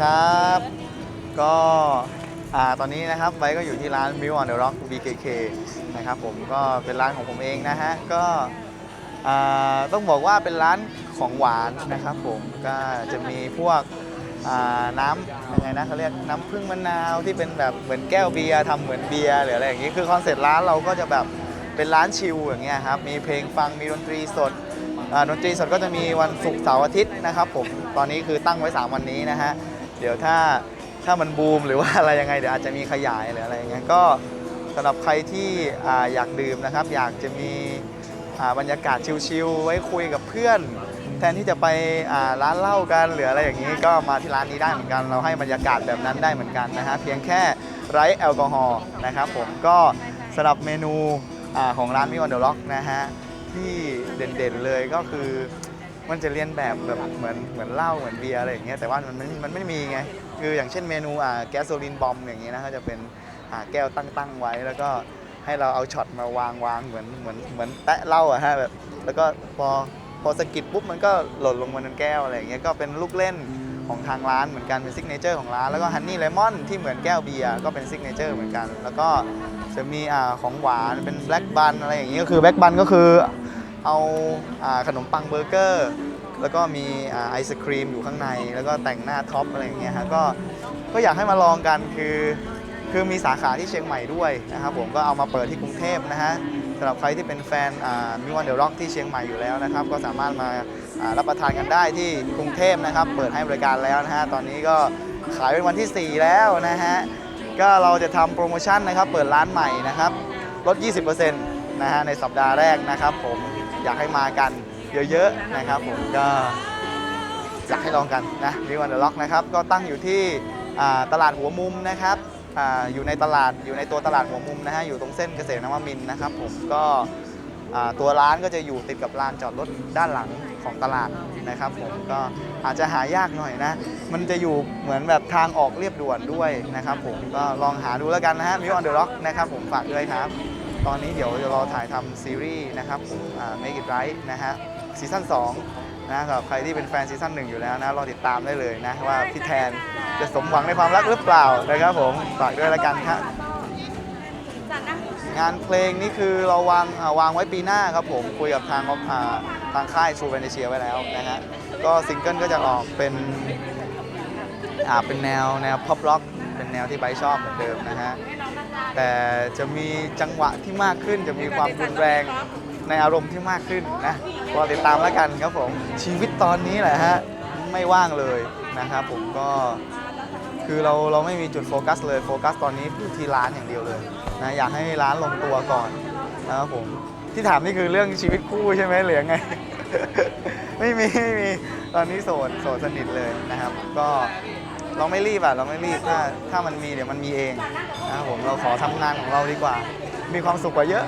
ครับ ก็ตอนนี้นะครับไบร์ทก็อยู่ที่ร้าน m i l on the Rock BKK นะครับผมก็เป็นร้านของผมเองนะฮะ ก็ต้องบอกว่าเป็นร้านของหวานนะครับผมก็จะมีพวกน้ำยังไงนะเขาเรียกน้ำผึ้งมะนาวที่เป็นแบบเหมือนแก้วเบียร์ทำเหมือนเบียร์หรืออะไรอย่างนี้คือคอนเซ็ปต์ร้านเราก็จะแบบเป็นร้านชิลอย่างเงี้ยครับมีเพลงฟังมีดนตรีสดดนตรีสดก็จะมีวันศุกร์เสาร์อาทิตย์นะครับผมตอนนี้คือตั้งไว้ 3 วันนี้นะฮะ เดี๋ยวถ้าถ้ามันบูมหรือว่าอะไรยังไงเดี๋ยวอาจจะมีขยายหรืออะไรอย่างเงี้ยก็สำหรับใครที่ออยากดื่มนะครับ อยากจะมีบรรยากาศชิลๆไว้คุยกับเพื่อน แทนที่จะไปร้านเหล้ากันหรืออะไรอย่างนี้ ก็มาที่ร้านนี้ได้เหมือนกัน เราให้บรรยากาศแบบนั้นได้เหมือนกันนะฮะเพียงแค่ไร้แอลกอฮอล์นะครับผมก็สำหรับเมนูอของร้านมิวันเดอร์ล็อกนะฮะที่เด่นๆเลยก็คือ มันจะเรียนแบบแบบเหมือนเหมือนเหล้าเหมือนเบียร์อะไรอย่างเงี้ยแต่ว่ามันมันมันไม่มีไงคืออย่างเช่นเมนูอ่าแก๊สโซลินบอมอย่างเงี้ยนะก็จะเป็นอ่าแก้วตั้งๆไว้ แล้วก็ให้เราเอาช็อตมาวางวางเหมือนเหมือนเหมือนแตะเหล้าอะฮะแบบแล้วก็พอพอสกิดปุ๊บมันก็หล่นลงมาในแก้วอะไรอย่างเงี้ยก็เป็นลูกเล่นของทางร้านเหมือนกันเป็นซิกเนเจอร์ของร้านแล้วก็ฮันนี่เลมอนที่เหมือนแก้วเบียร์ก็เป็นซิกเนเจอร์เหมือนกัน แล้วก็จะมีอ่าของหวานเป็นแบล็กบันอะไรอย่างเงี้ยก็คือแบล็กบันก็คือ เอาขนมปังเบอร์เกอร์ แล้วก็มีไอศครีมอยู่ข้างใน แล้วก็แต่งหน้าท็อปอะไรอย่างเงี้ยฮะก็ก็อยากให้มาลองกันคือคือมีสาขาที่เชียงใหม่ด้วยนะครับผมก็เอามาเปิดที่กรุงเทพนะฮะสำหรับใครที่เป็นแฟนมิวันเดอะร็อกที่เชียงใหม่อยู่แล้วนะครับ ก็สามารถมาอ่ารับประทานกันได้ที่กรุงเทพนะครับ เปิดให้บริการแล้วนะฮะตอนนี้ก็ขายเป็นวันที่ 4 แล้วนะฮะก็เราจะทำโปรโมชั่นนะครับ เปิดร้านใหม่นะครับลด 20%นะฮะในสัปดาห์แรกนะครับผม อยากให้มากันเยอะๆนะครับผมก็อยากให้ลองกันนะริวันเดอะล็อกนะครับก็ตั้งอยู่ที่ตลาดหัวมุมนะครับออยู่ในตลาดอยู่ในตัวตลาดหัวมุมนะฮะอยู่ตรงเส้นเกษตรนวมินนะครับผมก็ตัวร้านก็จะอยู่ติดกับลานจอดรถด้านหลังของตลาดนะครับผมก็อาจจะหายากหน่อยนะ มันจะอยู่เหมือนแบบทางออกเรียบด่วนด้วยนะครับผมก็ลองหาดูแล้วกันนะฮะมิวออนเดอะล็อกนะครับผมฝากด้วยครับ ตอนนี้เดี๋ยวจะรอถ่ายทำซีรีส์นะครับผมอ่า Make It Right นะฮะซีซั่น2นะสำหรับใครที่เป็นแฟนซีซั่น1อยู่แล้วนะรอติดตามได้เลยนะ ว่าพี่แทนจะสมหวังในความรักหรือเปล่านะครับผมฝากด้วยละกันครับงานเพลงนี่คือเราวางวางไว้ปีหน้าครับผม คุยกับทางทางค่ายชูเวเนเชียไว้แล้วนะฮะก็ซิงเกิลก็จะออกเป็นอ่าเป็นแนวแนว pop rock เป็นแนวที่ไบร์ชอบเหมือนเดิมนะฮะ แต่จะมีจังหวะที่มากขึ้น จะมีความรุนแรงในอารมณ์ที่มากขึ้นนะรอติดตามแล้วกันครับผมชีวิตตอนนี้แหละฮะไม่ว่างเลยนะครับผมก็คือเราเราไม่มีจุดโฟกัสเลยโฟกัสตอนนี้อยู่ที่ร้านอย่างเดียวเลยนะอยากให้ร้านลงตัวก่อนนะครับผมที่ถามนี่คือเรื่องชีวิตคู่ใช่ไหมหรือยังไง ไม่มีไม่มีตอนนี้โสดโสดสนิทเลยนะครับ ก็ เราไม่รีบอะเราไม่รีบถ้าถ้ามันมีเดี๋ยวมันมีเองนะครับผมเราขอทำงานของเราดีกว่า มีความสุขกว่าเยอะ